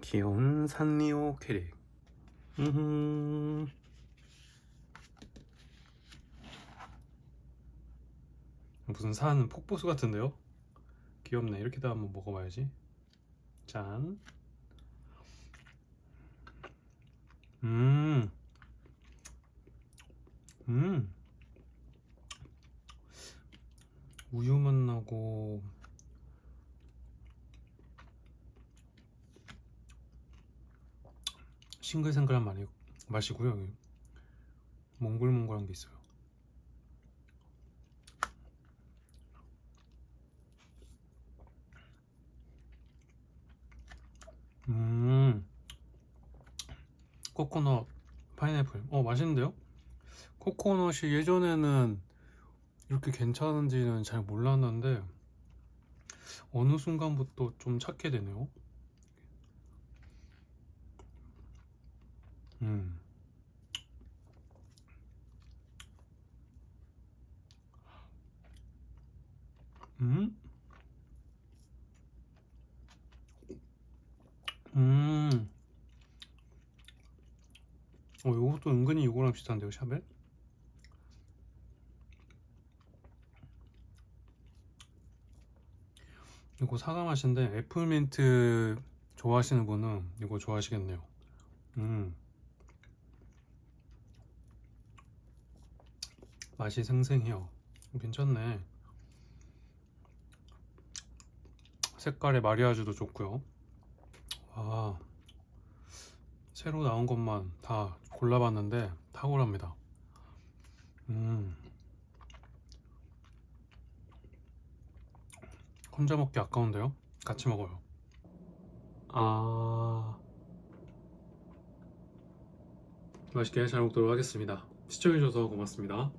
귀여운 산리오 캐릭. 음. 무슨 산 폭포수 같은데요? 귀엽네. 이렇게 다 한번 먹어봐야지. 짠. 음. 음. 우유 맛 나고 싱글싱글한 맛이, 맛이고요. 몽글몽글한 게 있어요. 음, 코코넛 파인애플. 어, 맛있는데요? 코코넛이 예전에는 이렇게 괜찮은지는 잘 몰랐는데 어느 순간부터 좀 찾게 되네요. 음. 음? 음. 어, 요것도 은근히 이거랑 비슷한데요, 샤벨? 이거 사과 맛인데 애플민트 좋아하시는 분은 이거 좋아하시겠네요. 음. 맛이 생생해요. 괜찮네. 색깔의 마리아주도 좋고요. 와, 새로 나온 것만 다 골라봤는데 탁월합니다. 음. 혼자 먹기 아까운데요? 같이 먹어요. 아. 맛있게 잘 먹도록 하겠습니다. 시청해주셔서 고맙습니다.